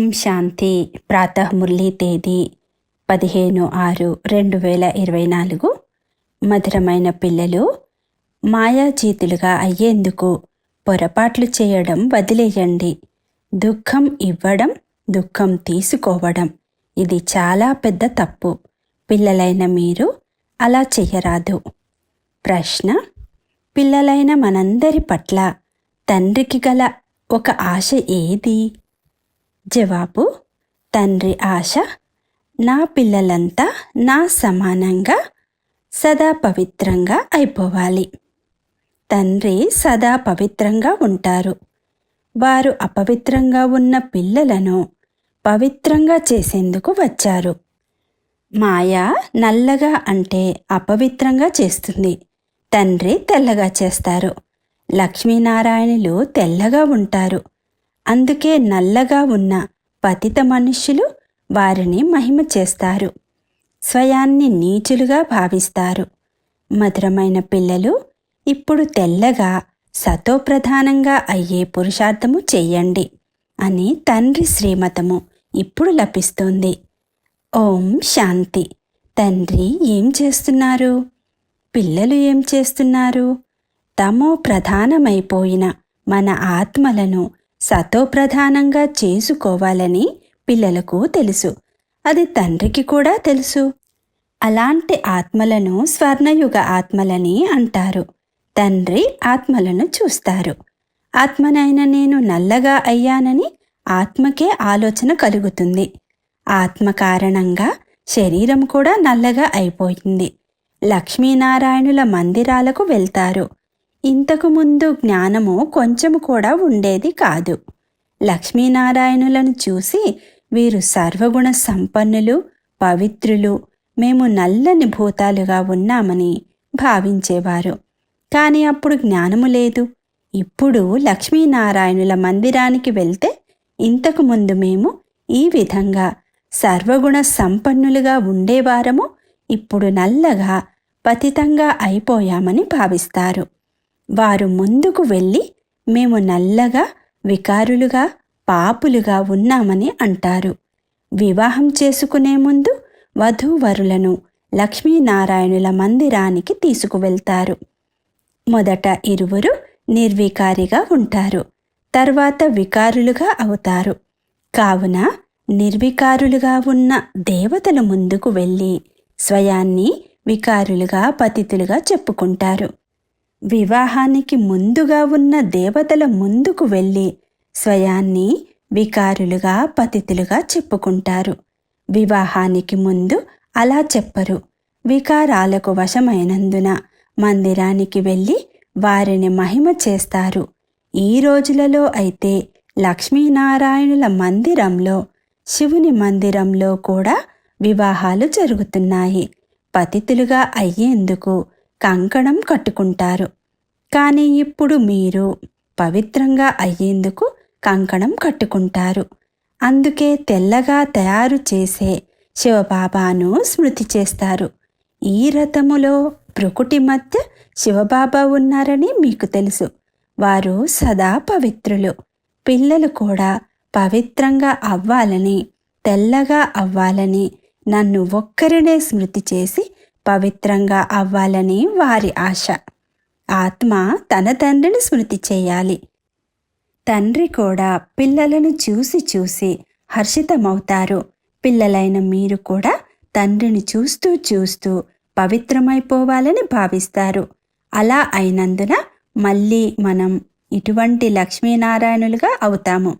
ఓం శాంతి. ప్రాతఃమురళీ తేదీ పదిహేను ఆరు రెండు వేల ఇరవై నాలుగు. మధురమైన పిల్లలు మాయాజీతులుగా అయ్యేందుకు పొరపాట్లు చేయడం వదిలేయండి. దుఃఖం ఇవ్వడం దుఃఖం తీసుకోవడం ఇది చాలా పెద్ద తప్పు. పిల్లలైన మీరు అలా చెయ్యరాదు ప్రశ్న పిల్లలైన మనందరి పట్ల తండ్రికి గల ఒక ఆశ ఏది? జవాబు తండ్రి ఆశ నా పిల్లలంతా నా సమానంగా సదా పవిత్రంగా అయిపోవాలి. తండ్రి సదా పవిత్రంగా ఉంటారు. వారు అపవిత్రంగా ఉన్న పిల్లలను పవిత్రంగా చేసేందుకు వచ్చారు. మాయ నల్లగా అంటే అపవిత్రంగా చేస్తుంది. తండ్రి తెల్లగా చేస్తారు. లక్ష్మీనారాయణులు తెల్లగా ఉంటారు. అందుకే నల్లగా ఉన్న పతిత మనుష్యులు వారిని మహిమ చేస్తారు. స్వయాన్ని నీచులుగా భావిస్తారు. మధురమైన పిల్లలు ఇప్పుడు తెల్లగా సతోప్రధానంగా అయ్యే పురుషార్థము చెయ్యండి అని తండ్రి శ్రీమతము ఇప్పుడు లభిస్తుంది ఓం శాంతి. తండ్రి ఏం చేస్తున్నారు? పిల్లలు ఏం చేస్తున్నారు? తమో ప్రధానమైపోయిన మన ఆత్మలను సతోప్రధానంగా చేసుకోవాలని పిల్లలకు తెలుసు. అది తండ్రికి కూడా తెలుసు. అలాంటి ఆత్మలను స్వర్ణయుగ ఆత్మలని అంటారు. తండ్రి ఆత్మలను చూస్తారు. ఆత్మనైన నేను నల్లగా అయ్యానని ఆత్మకే ఆలోచన కలుగుతుంది. ఆత్మ కారణంగా శరీరం కూడా నల్లగా అయిపోయింది. లక్ష్మీనారాయణుల మందిరాలకు వెళ్తారు. ఇంతకుముందు జ్ఞానము కొంచెము కూడా ఉండేది కాదు. లక్ష్మీనారాయణులను చూసి వీరు సర్వగుణ సంపన్నులు పవిత్రులు మేము నల్లని భూతాలుగా ఉన్నామని భావించేవారు. కానీ అప్పుడు జ్ఞానము లేదు. ఇప్పుడు లక్ష్మీనారాయణుల మందిరానికి వెళ్తే ఇంతకు ముందు మేము ఈ విధంగా సర్వగుణ సంపన్నులుగా ఉండేవారము ఇప్పుడు నల్లగా పతితంగా అయిపోయామని భావిస్తారు. వారు ముందుకు వెళ్ళి మేము నల్లగా వికారులుగా పాపులుగా ఉన్నామని అంటారు. వివాహం చేసుకునే ముందు వధూవరులను లక్ష్మీనారాయణుల మందిరానికి తీసుకువెళ్తారు. మొదట ఇరువురు నిర్వికారిగా ఉంటారు. తర్వాత వికారులుగా అవుతారు. కావున నిర్వికారులుగా ఉన్న దేవతల ముందుకు వెళ్ళి స్వయాన్ని వికారులుగా పతితులుగా చెప్పుకుంటారు. వివాహానికి ముందుగా ఉన్న దేవతల ముందుకు వెళ్ళి స్వయాన్ని వికారులుగా పతితులుగా చెప్పుకుంటారు. వివాహానికి ముందు అలా చెప్పరు. వికారాలకు వశమైనందున మందిరానికి వెళ్ళి వారిని మహిమ చేస్తారు. ఈ రోజులలో అయితే లక్ష్మీనారాయణుల మందిరంలో శివుని మందిరంలో కూడా వివాహాలు జరుగుతున్నాయి. పతితులుగా అయ్యేందుకు కంకణం కట్టుకుంటారు. కానీ ఇప్పుడు మీరు పవిత్రంగా అయ్యేందుకు కంకణం కట్టుకుంటారు. అందుకే తెల్లగా తయారు చేసే శివబాబాను స్మృతి చేస్తారు. ఈ రథములో ప్రకృతి మధ్య శివబాబా ఉన్నారని మీకు తెలుసు. వారు సదా పవిత్రులు. పిల్లలు కూడా పవిత్రంగా అవ్వాలని తెల్లగా అవ్వాలని నన్ను ఒక్కరినే స్మృతి చేసి పవిత్రంగా అవ్వాలని వారి ఆశ. ఆత్మ తన తండ్రిని స్మృతి చేయాలి. తండ్రి కూడా పిల్లలను చూసి చూసి హర్షితమవుతారు. పిల్లలైన మీరు కూడా తండ్రిని చూస్తూ చూస్తూ పవిత్రమైపోవాలని భావిస్తారు. అలా అయినందున మళ్ళీ మనం ఇటువంటి లక్ష్మీనారాయణులుగా అవుతాము.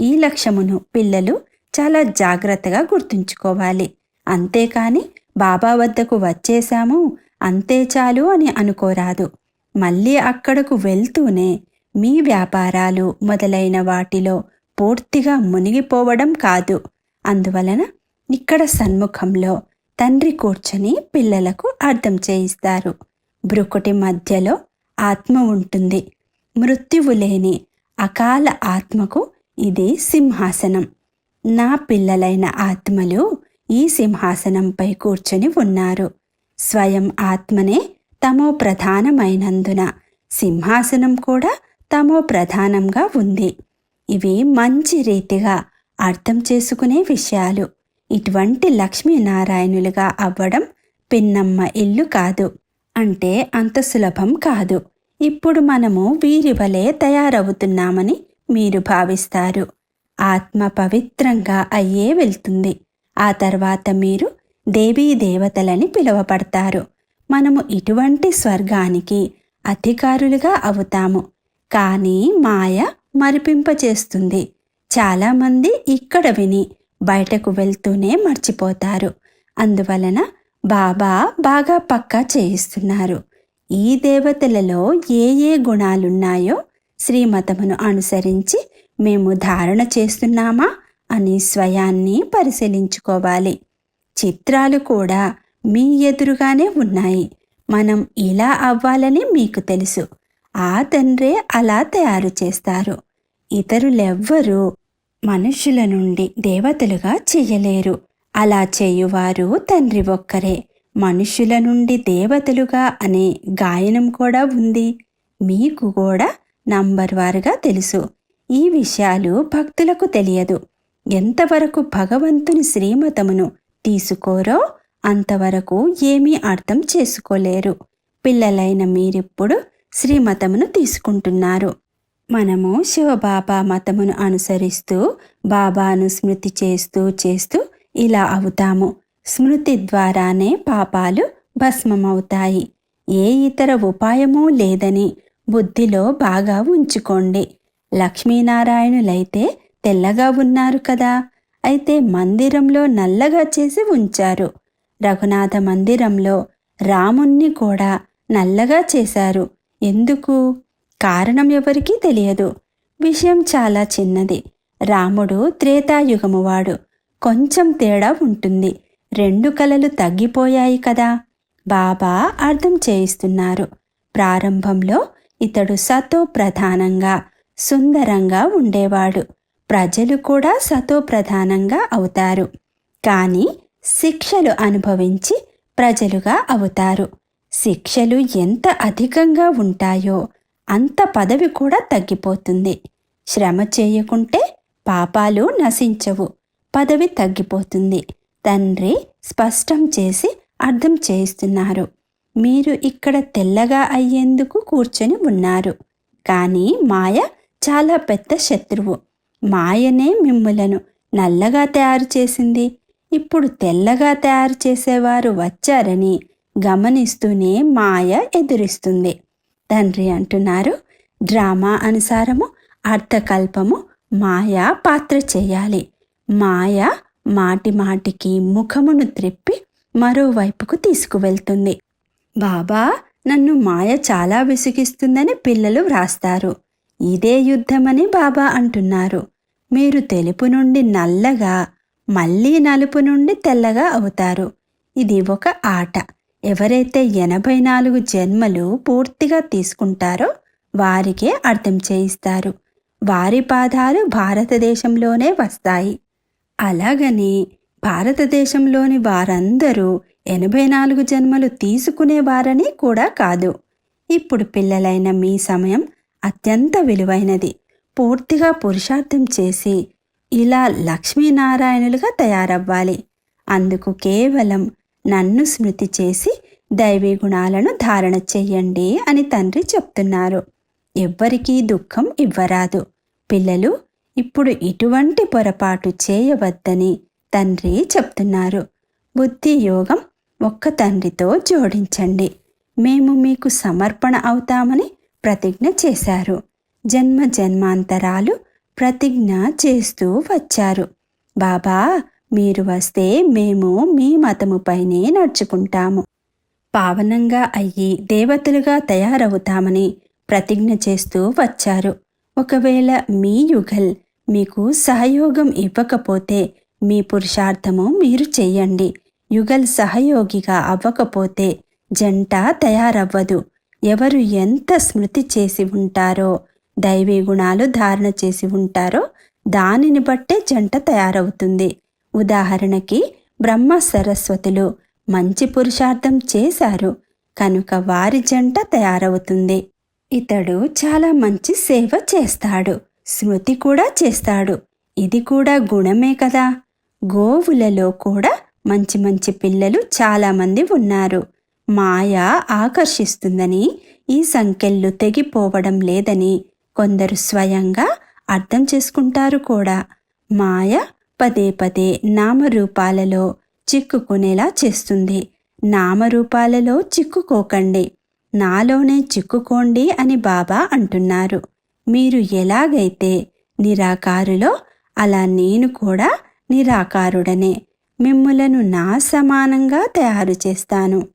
ఈ లక్ష్యమును పిల్లలు చాలా జాగ్రత్తగా గుర్తుంచుకోవాలి. అంతేకాని బాబా వద్దకు వచ్చేశాము అంతే చాలు అని అనుకోరాదు. మళ్ళీ అక్కడకు వెళ్తూనే మీ వ్యాపారాలు మొదలైన వాటిలో పూర్తిగా మునిగిపోవడం కాదు. అందువలన ఇక్కడ సన్ముఖంలో తండ్రి కూర్చొని పిల్లలకు అర్థం చేయిస్తారు. బ్రుకుటి మధ్యలో ఆత్మ ఉంటుంది. మృత్యువు లేని అకాల ఆత్మకు ఇది సింహాసనం. నా పిల్లలైన ఆత్మలు ఈ సింహాసనంపై కూర్చొని ఉన్నారు. స్వయం ఆత్మనే తమో ప్రధానమైనందున సింహాసనం కూడా తమో ప్రధానంగా ఉంది. ఇవి మంచి రీతిగా అర్థం చేసుకునే విషయాలు. ఇటువంటి లక్ష్మీనారాయణులుగా అవ్వడం పిన్నమ్మ ఇల్లు కాదు. అంటే అంత సులభం కాదు. ఇప్పుడు మనము వీరి వలె తయారవుతున్నామని మీరు భావిస్తారు. ఆత్మ పవిత్రంగా అయ్యే వెళ్తుంది. ఆ తర్వాత మీరు దేవీ దేవతలని పిలువబడతారు. మనము ఇటువంటి స్వర్గానికి అధికారులుగా అవుతాము. కానీ మాయ మరిపింపచేస్తుంది. చాలామంది ఇక్కడ విని బయటకు వెళ్తూనే మర్చిపోతారు. అందువలన బాబా బాగా పక్కా చేయిస్తున్నారు. ఈ దేవతలలో ఏ ఏ గుణాలున్నాయో శ్రీమతమును అనుసరించి మేము ధారణ చేస్తున్నామా? అని స్వయాన్ని పరిశీలించుకోవాలి. చిత్రాలు కూడా మీ ఎదురుగానే ఉన్నాయి. మనం ఇలా అవ్వాలని మీకు తెలుసు. ఆ తండ్రే అలా తయారు చేస్తారు. ఇతరులెవ్వరూ మనుషుల నుండి దేవతలుగా చెయ్యలేరు అలా చేయువారు తండ్రి ఒక్కరే. మనుషుల నుండి దేవతలుగా అనే గాయనం కూడా ఉంది. మీకు కూడా నంబర్ వారుగా తెలుసు. ఈ విషయాలు భక్తులకు తెలియదు. ఎంతవరకు భగవంతుని శ్రీమతమును తీసుకోరో అంతవరకు ఏమీ అర్థం చేసుకోలేరు. పిల్లలైన మీరిప్పుడు శ్రీమతమును తీసుకుంటున్నారు. మనము శివబాబా మతమును అనుసరిస్తూ బాబాను స్మృతి చేస్తూ చేస్తూ ఇలా అవుతాము. స్మృతి ద్వారానే పాపాలు భస్మమవుతాయి. ఏ ఇతర ఉపాయమూ లేదని బుద్ధిలో బాగా ఉంచుకోండి. లక్ష్మీనారాయణులైతే తెల్లగా ఉన్నారు కదా. అయితే మందిరంలో నల్లగా చేసి ఉంచారు. రఘునాథ మందిరంలో రాముణ్ణి కూడా నల్లగా చేశారు. ఎందుకు? కారణం ఎవరికీ తెలియదు. విషయం చాలా చిన్నది. రాముడు త్రేతాయుగమువాడు. కొంచెం తేడా ఉంటుంది. రెండు కలలు తగ్గిపోయాయి కదా. బాబా అర్థం చేయిస్తున్నారు. ప్రారంభంలో ఇతడు సతో ప్రధానంగా సుందరంగా ఉండేవాడు. ప్రజలు కూడా సతో ప్రధానంగా అవుతారు. కానీ శిక్షలు అనుభవించి ప్రజలుగా అవుతారు. శిక్షలు ఎంత అధికంగా ఉంటాయో అంత పదవి కూడా తగ్గిపోతుంది. శ్రమ చేయకుంటే పాపాలు నశించవు. పదవి తగ్గిపోతుంది. తండ్రి స్పష్టం చేసి అర్థం చేయిస్తున్నారు. మీరు ఇక్కడ తెల్లగా అయ్యేందుకు కూర్చొని ఉన్నారు. కానీ మాయ చాలా పెద్ద శత్రువు. మాయనే మిమ్ములను నల్లగా తయారు చేసింది. ఇప్పుడు తెల్లగా తయారు చేసేవారు వచ్చారని గమనిస్తూనే మాయ ఎదురిస్తుంది. తండ్రి అంటున్నారు డ్రామా అనుసారము అర్థకల్పము మాయా పాత్ర చేయాలి. మాయ మాటి మాటికి ముఖమును త్రిప్పి మరోవైపుకు తీసుకువెళ్తుంది. బాబా నన్ను మాయ చాలా విసిగిస్తుందని పిల్లలు వ్రాస్తారు. ఇదే యుద్ధమని బాబా అంటున్నారు. మీరు తెలుపు నుండి నల్లగా మళ్ళీ నలుపు నుండి తెల్లగా అవుతారు. ఇది ఒక ఆట. ఎవరైతే ఎనభై నాలుగు జన్మలు పూర్తిగా తీసుకుంటారో వారికే అర్థం చేయిస్తారు. వారి పాదాలు భారతదేశంలోనే వస్తాయి. అలాగని భారతదేశంలోని వారందరూ ఎనభై నాలుగు జన్మలు తీసుకునేవారని కూడా కాదు. ఇప్పుడు పిల్లలైన మీ సమయం అత్యంత విలువైనది. పూర్తిగా పురుషార్థం చేసి ఇలా లక్ష్మీనారాయణులుగా తయారవ్వాలి. అందుకు కేవలం నన్ను స్మృతి చేసి దైవీ గుణాలను ధారణ చెయ్యండి అని తండ్రి చెప్తున్నారు. ఎవ్వరికీ దుఃఖం ఇవ్వరాదు. పిల్లలు ఇప్పుడు ఇటువంటి పొరపాటు చేయవద్దని తండ్రి చెప్తున్నారు. బుద్ధి యోగం ఒక్క తండ్రితో జోడించండి. మేము మీకు సమర్పణ అవుతామని ప్రతిజ్ఞ చేశారు. జన్మ జన్మాంతరాలు ప్రతిజ్ఞ చేస్తూ వచ్చారు. బాబా మీరు వస్తే మేము మీ మతముపైనే నడుచుకుంటాము. పావనంగా అయ్యి దేవతలుగా తయారవుతామని ప్రతిజ్ఞ చేస్తూ వచ్చారు. ఒకవేళ మీ యుగల్ మీకు సహయోగం ఇవ్వకపోతే మీ పురుషార్థము మీరు చెయ్యండి యుగల్ సహయోగిగా అవ్వకపోతే జంట తయారవ్వదు. ఎవరు ఎంత స్మృతి చేసి ఉంటారో దైవీ గుణాలు ధారణ చేసి ఉంటారో దానిని బట్టే జంట తయారవుతుంది. ఉదాహరణకి బ్రహ్మ సరస్వతులు మంచి పురుషార్థం చేశారు కనుక వారి జంట తయారవుతుంది. ఇతడు చాలా మంచి సేవ చేస్తాడు స్మృతి కూడా చేస్తాడు. ఇది కూడా గుణమే కదా. గోవులలో కూడా మంచి మంచి పిల్లలు చాలామంది ఉన్నారు. మాయ ఆకర్షిస్తుందని ఈ సంఖ్యలు తెగిపోవడం లేదని కొందరు స్వయంగా అర్థం చేసుకుంటారు కూడా. మాయ పదే పదే నామరూపాలలో చిక్కుకునేలా చేస్తుంది. నామరూపాలలో చిక్కుకోకండి. నాలోనే చిక్కుకోండి అని బాబా అంటున్నారు. మీరు ఎలాగైతే నిరాకారులో అలా నేను కూడా నిరాకారుడనే. మిమ్ములను నా సమానంగా తయారు చేస్తాను.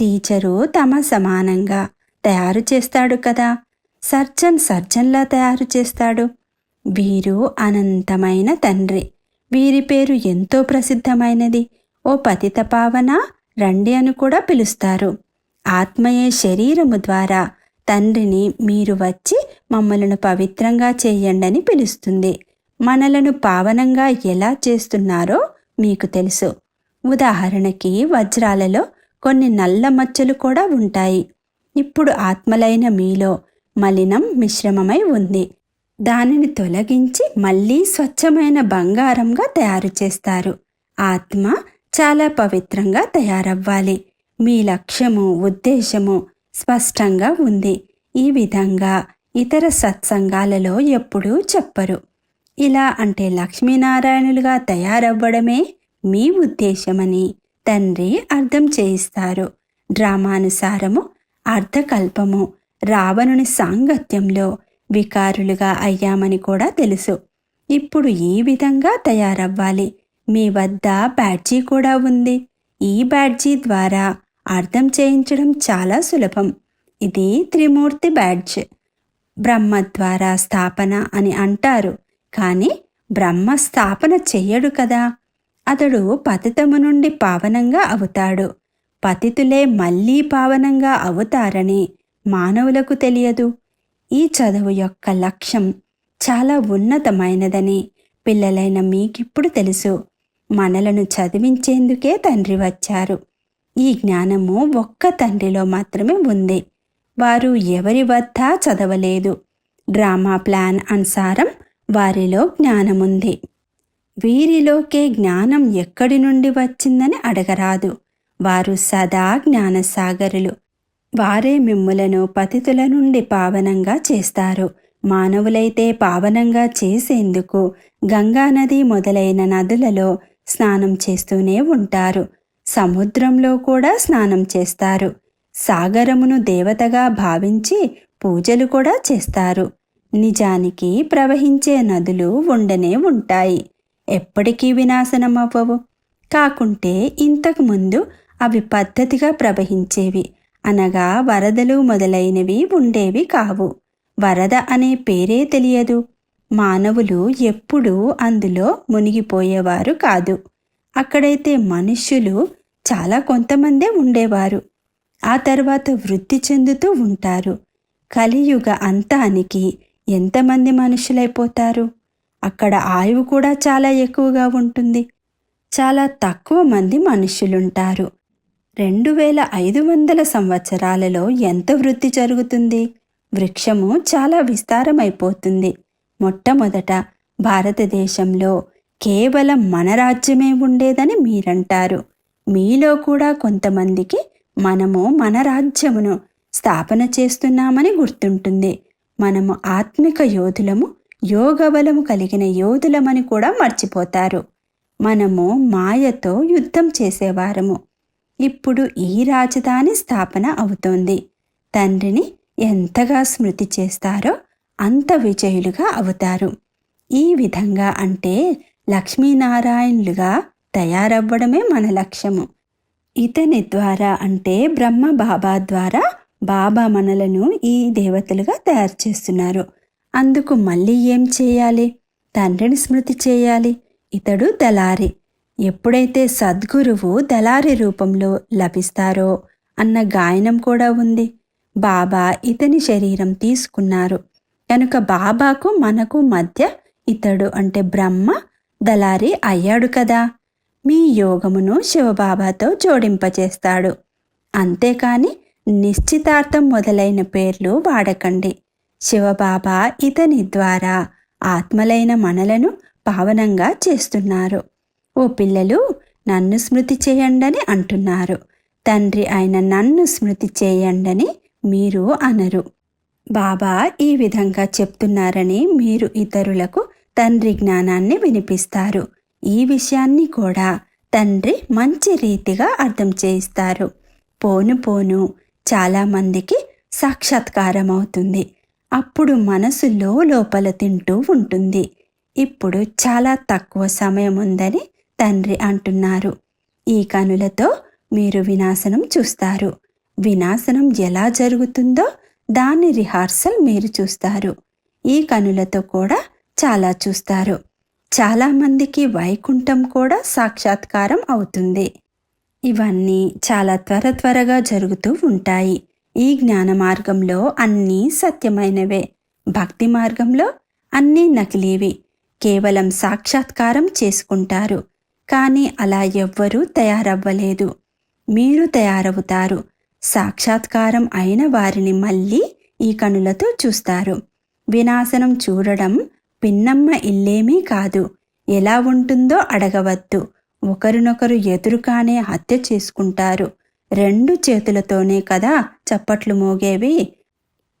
టీచరు తమ సమానంగా తయారు చేస్తాడు కదా. సర్జన్ సర్జన్లా తయారు చేస్తాడు. వీరు అనంతమైన తండ్రి. వీరి పేరు ఎంతో ప్రసిద్ధమైనది. ఓ పతిత పావన రండి అని కూడా పిలుస్తారు. ఆత్మయే శరీరము ద్వారా తండ్రిని మీరు వచ్చి మమ్మలను పవిత్రంగా చేయండని పిలుస్తుంది. మనలను పావనంగా ఎలా చేస్తున్నారో మీకు తెలుసు. ఉదాహరణకి వజ్రాలలో కొన్ని నల్ల మచ్చలు కూడా ఉంటాయి. ఇప్పుడు ఆత్మలైన మీలో మలినం మిశ్రమమై ఉంది. దానిని తొలగించి మళ్ళీ స్వచ్ఛమైన బంగారంగా తయారు చేస్తారు. ఆత్మ చాలా పవిత్రంగా తయారవ్వాలి. మీ లక్ష్యము ఉద్దేశము స్పష్టంగా ఉంది. ఈ విధంగా ఇతర సత్సంగాలలో ఎప్పుడూ చెప్పరు. ఇలా అంటే లక్ష్మీనారాయణులుగా తయారవ్వడమే మీ ఉద్దేశమని తండ్రి అర్థం చేయిస్తారు. డ్రామానుసారము అర్థకల్పము రావణుని సాంగత్యంలో వికారులుగా అయ్యామని కూడా తెలుసు. ఇప్పుడు ఈ విధంగా తయారవ్వాలి. మీ వద్ద బ్యాడ్జీ కూడా ఉంది. ఈ బ్యాడ్జీ ద్వారా అర్థం చేయించడం చాలా సులభం. ఇది త్రిమూర్తి బ్యాడ్జ్. బ్రహ్మ ద్వారా స్థాపన అని అంటారు. కానీ బ్రహ్మ స్థాపన చెయ్యడు కదా. అతడు పతితము నుండి పావనంగా అవుతాడు. పతితులే మళ్ళీ పావనంగా అవుతారని మానవులకు తెలియదు. ఈ చదువు యొక్క లక్ష్యం చాలా ఉన్నతమైనదని పిల్లలైన మీకిప్పుడు తెలుసు. మనలను చదివించేందుకే తండ్రి వచ్చారు. ఈ జ్ఞానము ఒక్క తండ్రిలో మాత్రమే ఉంది. వారు ఎవరి వద్ద చదవలేదు. డ్రామా ప్లాన్ అనుసారం వారిలో జ్ఞానముంది. వీరిలోకే జ్ఞానం ఎక్కడి నుండి వచ్చిందని అడగరాదు. వారు సదా జ్ఞానసాగరులు. వారే మిమ్ములను పతితుల నుండి పావనంగా చేస్తారు. మానవులైతే పావనంగా చేసేందుకు గంగానది మొదలైన నదులలో స్నానం చేస్తూనే ఉంటారు. సముద్రంలో కూడా స్నానం చేస్తారు. సాగరమును దేవతగా భావించి పూజలు కూడా చేస్తారు. నిజానికి ప్రవహించే నదులు ఉండనే ఉంటాయి. ఎప్పటికీ వినాశనం అవ్వవు కాకుంటే ఇంతకుముందు అవి పద్ధతిగా ప్రవహించేవి. అనగా వరదలు మొదలైనవి ఉండేవి కావు. వరద అనే పేరే తెలియదు. మానవులు ఎప్పుడూ అందులో మునిగిపోయేవారు కాదు. అక్కడైతే మనుష్యులు చాలా కొంతమందే ఉండేవారు. ఆ తర్వాత వృద్ధి చెందుతూ ఉంటారు. కలియుగ అంతానికి ఎంతమంది మనుషులైపోతారు? అక్కడ ఆయువు కూడా చాలా ఎక్కువగా ఉంటుంది. చాలా తక్కువ మంది మనుషులుంటారు. రెండు వేల ఐదు వందల సంవత్సరాలలో ఎంత వృద్ధి జరుగుతుంది? వృక్షము చాలా విస్తారమైపోతుంది. మొట్టమొదట భారతదేశంలో కేవలం మన రాజ్యమే ఉండేదని మీరంటారు. మీలో కూడా కొంతమందికి మనము మన రాజ్యమును స్థాపన చేస్తున్నామని గుర్తుంటుంది. మనము ఆత్మిక యోధులము యోగబలము కలిగిన యోధులమని కూడా మర్చిపోతారు. మనము మాయతో యుద్ధం చేసేవారము. ఇప్పుడు ఈ రాజధాని స్థాపన అవుతోంది. తండ్రిని ఎంతగా స్మృతి చేస్తారో అంత విజయులుగా అవుతారు. ఈ విధంగా అంటే లక్ష్మీనారాయణులుగా తయారవ్వడమే మన లక్ష్యము. ఇతని ద్వారా అంటే బ్రహ్మ బాబా ద్వారా బాబా మనలను ఈ దేవతలుగా తయారు చేస్తున్నారు. అందుకు మళ్ళీ ఏం చేయాలి? తండ్రిని స్మృతి చేయాలి. ఇతడు దళారి. ఎప్పుడైతే సద్గురువు దళారి రూపంలో లభిస్తారో అన్న గాయనం కూడా ఉంది. బాబా ఇతని శరీరం తీసుకున్నారు. కనుక బాబాకు మనకు మధ్య ఇతడు అంటే బ్రహ్మ దళారి అయ్యాడు కదా. మీ యోగమును శివబాబాతో జోడింపచేస్తాడు అంతేకాని నిశ్చితార్థం మొదలైన పేర్లు వాడకండి. శివబాబా ఇతని ద్వారా ఆత్మలైన మనలను పావనంగా చేస్తున్నారు. ఓ పిల్లలు నన్ను స్మృతి చేయండని అంటున్నారు. తండ్రి అయిన నన్ను స్మృతి చేయండని మీరు అనరు. బాబా ఈ విధంగా చెప్తున్నారని మీరు ఇతరులకు తండ్రి జ్ఞానాన్ని వినిపిస్తారు. ఈ విషయాన్ని కూడా తండ్రి మంచి రీతిగా అర్థం చేయిస్తారు. పోను పోను చాలామందికి సాక్షాత్కారం అవుతుంది. అప్పుడు మనసులో లోపల తింటూ ఉంటుంది. ఇప్పుడు చాలా తక్కువ సమయం ఉందని తండ్రి అంటున్నారు. ఈ కనులతో మీరు వినాశనం చూస్తారు. వినాశనం ఎలా జరుగుతుందో దాని రిహార్సల్ మీరు చూస్తారు. ఈ కనులతో కూడా చాలా చూస్తారు. చాలామందికి వైకుంఠం కూడా సాక్షాత్కారం అవుతుంది. ఇవన్నీ చాలా త్వర త్వరగా జరుగుతూ ఉంటాయి. ఈ జ్ఞాన మార్గంలో అన్నీ సత్యమైనవే. భక్తి మార్గంలో అన్నీ నకిలీవి. కేవలం సాక్షాత్కారం చేసుకుంటారు. కానీ అలా ఎవ్వరూ తయారవ్వలేదు. మీరు తయారవుతారు. సాక్షాత్కారం అయిన వారిని మళ్ళీ ఈ కనులతో చూస్తారు. వినాశనం చూడడం పిన్నమ్మ ఇల్లేమీ కాదు. ఎలా ఉంటుందో అడగవద్దు. ఒకరినొకరు ఎదురుగానే హత్య చేసుకుంటారు. రెండు చేతులతోనే కదా చప్పట్లు మోగేవి.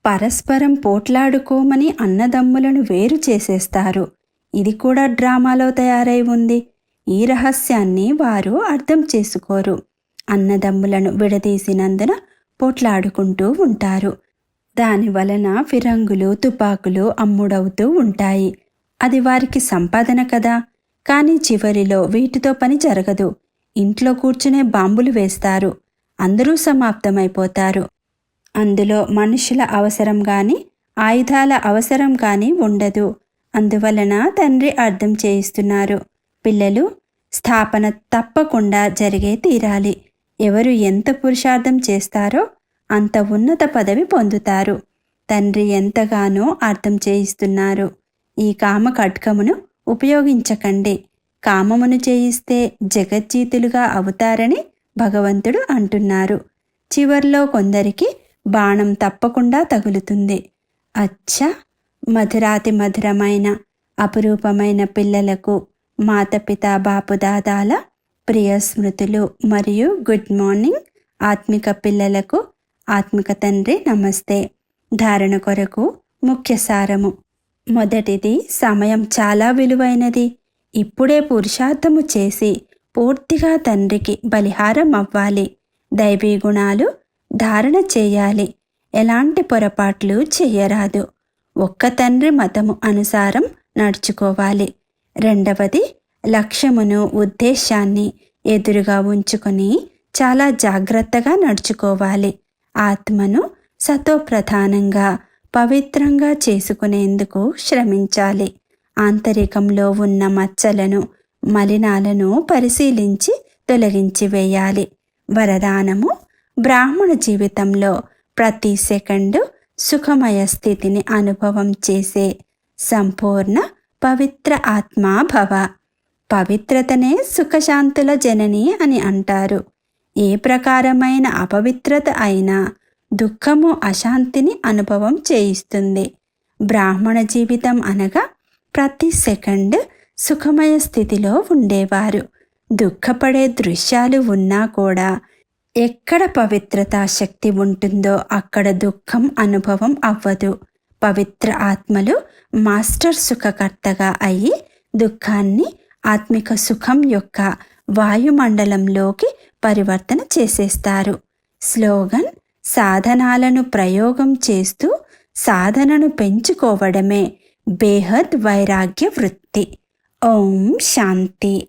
పరస్పరం పోట్లాడుకోమని అన్నదమ్ములను వేరు చేసేస్తారు. ఇది కూడా డ్రామాలో తయారై ఉంది. ఈ రహస్యాన్ని వారు అర్థం చేసుకోరు. అన్నదమ్ములను విడదీసినందున పోట్లాడుకుంటూ ఉంటారు. దాని వలన ఫిరంగులు తుపాకులు అమ్ముడవుతూ ఉంటాయి. అది వారికి సంపాదన కదా. కానీ చివరిలో వీటితో పని జరగదు. ఇంట్లో కూర్చునే బాంబులు వేస్తారు. అందరూ సమాప్తమైపోతారు. అందులో మనుషుల అవసరం గాని ఆయుధాల అవసరం కానీ ఉండదు. అందువలన తండ్రి అర్థం చేయిస్తున్నారు. పిల్లలు స్థాపన తప్పకుండా జరిగే తీరాలి. ఎవరు ఎంత పురుషార్థం చేస్తారో అంత ఉన్నత పదవి పొందుతారు. తండ్రి ఎంతగానో అర్థం చేయిస్తున్నారు. ఈ కామ కట్కమును ఉపయోగించకండి. కామమును చేయిస్తే జగజ్జీతులుగా అవుతారని భగవంతుడు అంటున్నారు. చివర్లో కొందరికి బాణం తప్పకుండా తగులుతుంది. అచ్చ! మధురాతి మధురమైన అపురూపమైన పిల్లలకు మాతపిత బాపుదాదాల ప్రియ స్మృతులు మరియు గుడ్ మార్నింగ్ ఆత్మిక పిల్లలకు ఆత్మిక తండ్రి నమస్తే. ధారణ కొరకు ముఖ్య సారము. మొదటిది సమయం చాలా విలువైనది. ఇప్పుడే పురుషార్థము చేసి పూర్తిగా తండ్రికి బలిహారం అవ్వాలి. దైవీ గుణాలు ధారణ చేయాలి. ఎలాంటి పొరపాట్లు చేయరాదు. ఒక్క తండ్రి మతము అనుసారం నడుచుకోవాలి. రెండవది లక్ష్యమును ఉద్దేశాన్ని ఎదురుగా ఉంచుకొని చాలా జాగ్రత్తగా నడుచుకోవాలి. ఆత్మను సతోప్రధానంగా పవిత్రంగా చేసుకునేందుకు శ్రమించాలి. ఆంతరికంలో ఉన్న మచ్చలను మలినాలను పరిశీలించి తొలగించి వేయాలి. వరదానము బ్రాహ్మణ జీవితంలో ప్రతి సెకండు సుఖమయ స్థితిని అనుభవం చేసే సంపూర్ణ పవిత్ర ఆత్మా భవ. పవిత్రతనే సుఖశాంతుల జనని అని అంటారు. ఏ ప్రకారమైన అపవిత్రత అయినా దుఃఖము అశాంతిని అనుభవం చేయిస్తుంది. బ్రాహ్మణ జీవితం అనగా ప్రతి సెకండ్ సుఖమయ స్థితిలో ఉండేవారు. దుఃఖపడే దృశ్యాలు ఉన్నా కూడా ఎక్కడ పవిత్రతా శక్తి ఉంటుందో అక్కడ దుఃఖం అనుభవం అవ్వదు. పవిత్ర ఆత్మలు మాస్టర్ సుఖకర్తగా అయి దుఃఖాన్ని ఆత్మిక సుఖం యొక్క వాయుమండలంలోకి పరివర్తన చేసేస్తారు. స్లోగన్ సాధనాలను ప్రయోగం చేస్తూ సాధనను పెంచుకోవడమే బేహద్ వైరాగ్య వృత్తి. ఓం శాంతి.